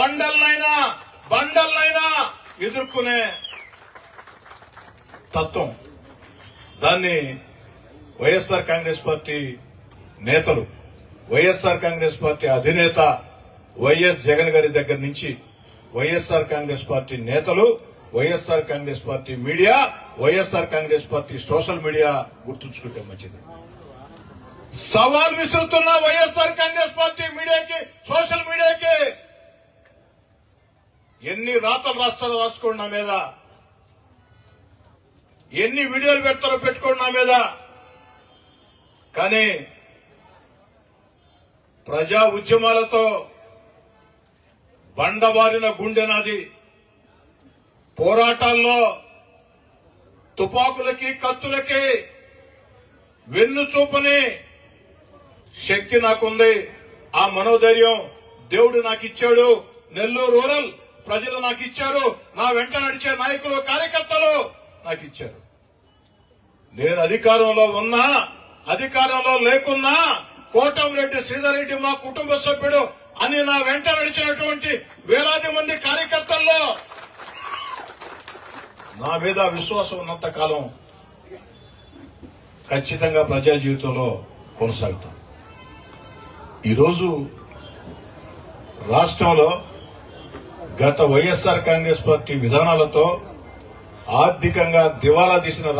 కొండలనైనా బండలనైనా ఎదుర్కొనే తత్వం. దాన్ని వైఎస్ఆర్ కాంగ్రెస్ పార్టీ నేతలు వైఎస్ఆర్ కాంగ్రెస్ పార్టీ అధినేత వైఎస్ జగన్ గారి దగ్గర నుంచి వైఎస్ఆర్ కాంగ్రెస్ పార్టీ నేతలు YSR Congress party media YSR Congress party social media గుర్తుంచుకుంటే మంచిది. సవాల్ విసురుతున్న వైఎస్ఆర్ కాంగ్రెస్ పార్టీ మీడియాకి సోషల్ మీడియాకి ఎన్ని రాతలు రాస్తారో రాసుకోండి నా మీద. ఎన్ని వీడియోలు పెడతారో పెట్టుకోండి నా మీద. కానీ ప్రజా ఉద్యమాలతో బండబారిన గుండె నాది. పోరాటాల్లో తుపాకులకి కత్తులకి వెన్ను చూపని శక్తి నాకుంది. ఆ మనోధైర్యం దేవుడు నాకు ఇచ్చాడు నెల్లూరు రూరల్ ప్రజలు నాకు ఇచ్చారు. నా వెంట నడిచే నాయకులు కార్యకర్తలు నాకు ఇచ్చారు. నేను అధికారంలో ఉన్నా అధికారంలో లేకున్నా కోటంరెడ్డి శ్రీధర్ రెడ్డి మా కుటుంబ సభ్యుడు అని నా వెంట నడిచినటువంటి వేలాది మంది కార్యకర్తల్లో నా మీద విశ్వాసం ఉన్నంత కాలం ఖచ్చితంగా ప్రజా జీవితంలో కొనసాగుతాం ఈరోజు రాష్ట్రంలో గత వైఎస్ఆర్ కాంగ్రెస్ పార్టీ విధానాలతో ఆర్థికంగా దివాలా తీసిన